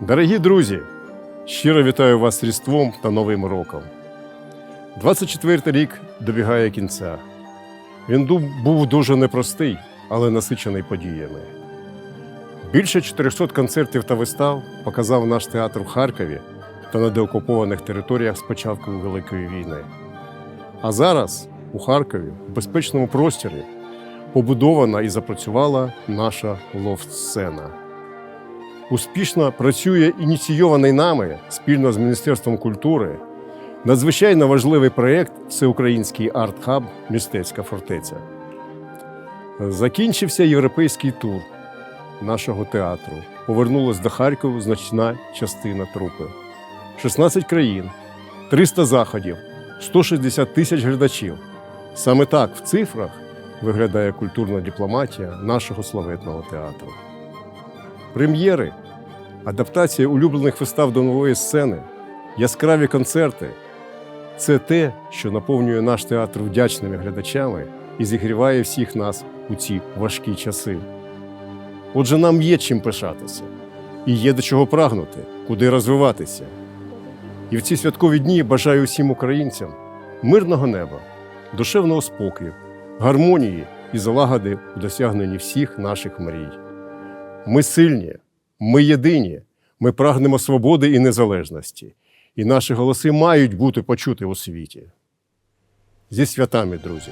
Дорогі друзі, щиро вітаю вас з Різдвом та Новим роком. 24-й рік добігає кінця. Він був дуже непростий, але насичений подіями. Більше 400 концертів та вистав показав наш театр в Харкові та на деокупованих територіях з початку Великої війни. А зараз у Харкові, в безпечному просторі, побудована і запрацювала наша лофт-сцена. Успішно працює ініційований нами спільно з Міністерством культури надзвичайно важливий проєкт Всеукраїнський арт-хаб Містецька фортеця. Закінчився європейський тур нашого театру. Повернулась до Харкова значна частина трупи. 16 країн, 300 заходів, 160 тисяч глядачів. Саме так в цифрах виглядає культурна дипломатія нашого славетного театру. Прем'єри, адаптація улюблених вистав до нової сцени, яскраві концерти це те, що наповнює наш театр вдячними глядачами і зігріває всіх нас у ці важкі часи. Отже, нам є чим пишатися, і є до чого прагнути, куди розвиватися. І в ці святкові дні бажаю всім українцям мирного неба, душевного спокою, гармонії і залагоди у досягненні всіх наших мрій. Ми сильні, ми єдині, ми прагнемо свободи і незалежності, і наші голоси мають бути почути у світі. Зі святами, друзі!